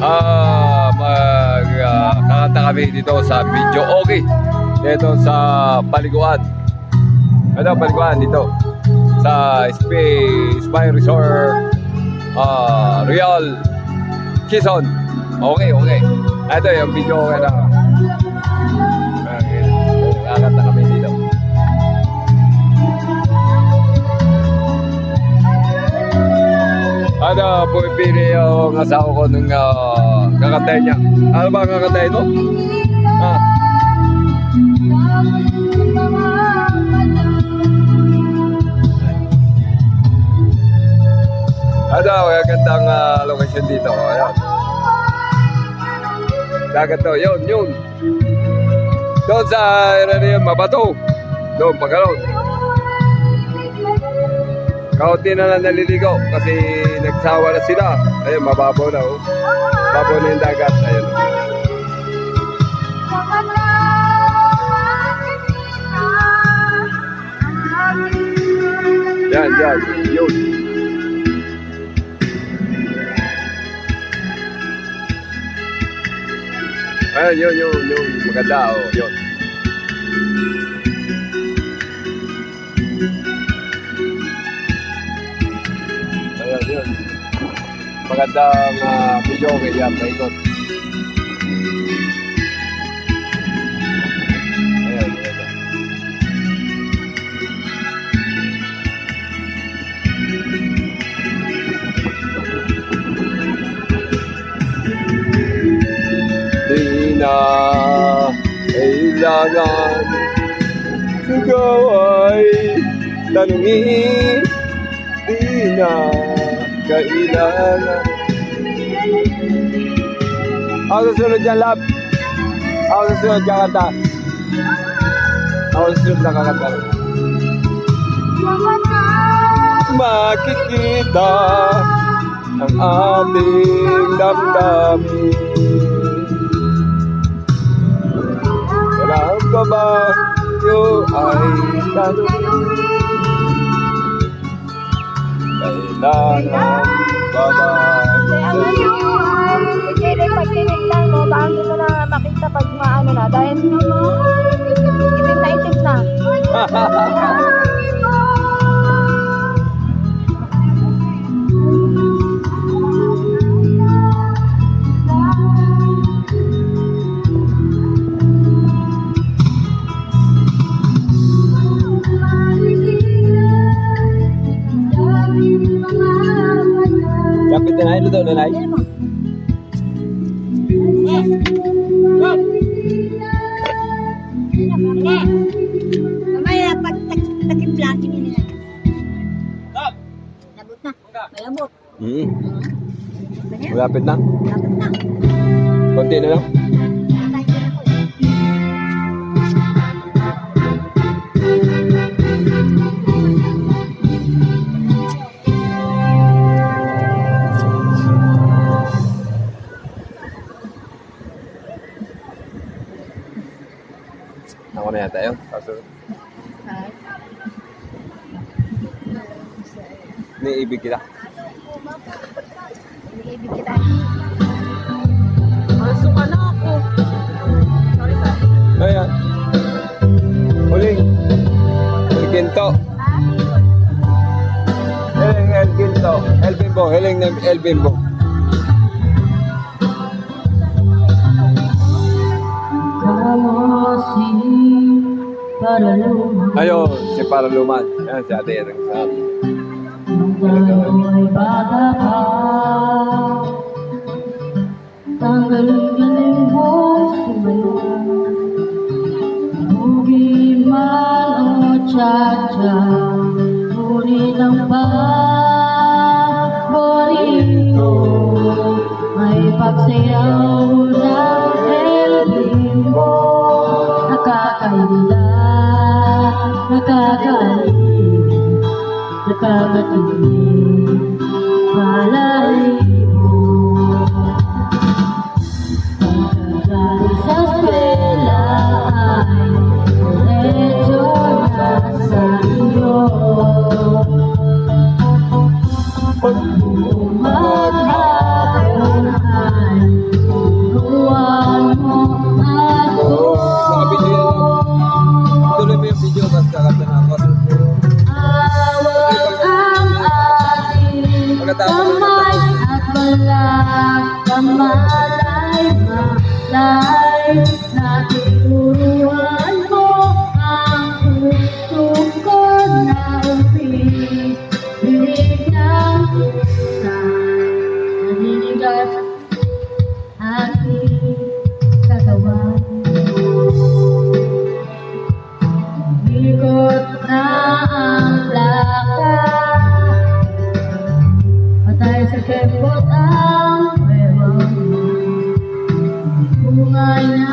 ah mag ah, kakanta kami dito sa video okay dito sa Paliguan. Ito Paliguan dito. Sa Spa Spy Resort ah Real Quezon. Okay okay. Ito yung video okay na okay. kakanta kami Ano, pumipili yung asawa ko nung uh, kakantay niya. Ano ba ang kakantay mo? Ah, ano, gandang uh, location dito. Ayan. Dagat to, yun, yun. Doon sa, ano yun, mabato. Doon, pagkalon. Kaunti na lang naliligo kasi nagsawa na sila. Ayun, mababaw na oh. Mababaw na yung dagat. Ayun. Yan, yan. Yun. Ayun, yun, yun, yun. Maganda, oh. Yun. Magandang uh, video okay yan, paikot. Ayun, maganda. Di na kailangan Ikaw ay tanungin Di na kailangan Ako susunod dyan, love. Ako susunod dyan kanta. Ako Makikita ang ating damdamin. Kailangan ko ba yung ay tanungin Kailangan ba ba Ano rin pag tinignan mo, baka hindi mo na makita pag na. Dahil itim na itim na. Kapit na nai, luto na nai. Mamaya pag takip-lakip nila. Labot na. Malabot. Mm. Malapit na. Labot na. Konti na lang. Na yun. Kaso, niibig kita. Iniibig kita. Masok ka na ako. Sorry, sorry. Ayan. Huling. El Quinto. Heling El Quinto. El Bimbo. Heling ng El Bimbo. Ayun, si Paraluman. Ayan, si ate yan ang sabi. Ako'y bata pa Tanggalin puso ngayon Huwag man o tsa-tsa Ngunit ang paborito May pagsayaw nakakainig nakakatingin palay mo. Pagkagaling sa eskwela ay diretso na sa iyo. Pag umaghapon ay Kamay at wala kamalay, malay na tinuro. bunga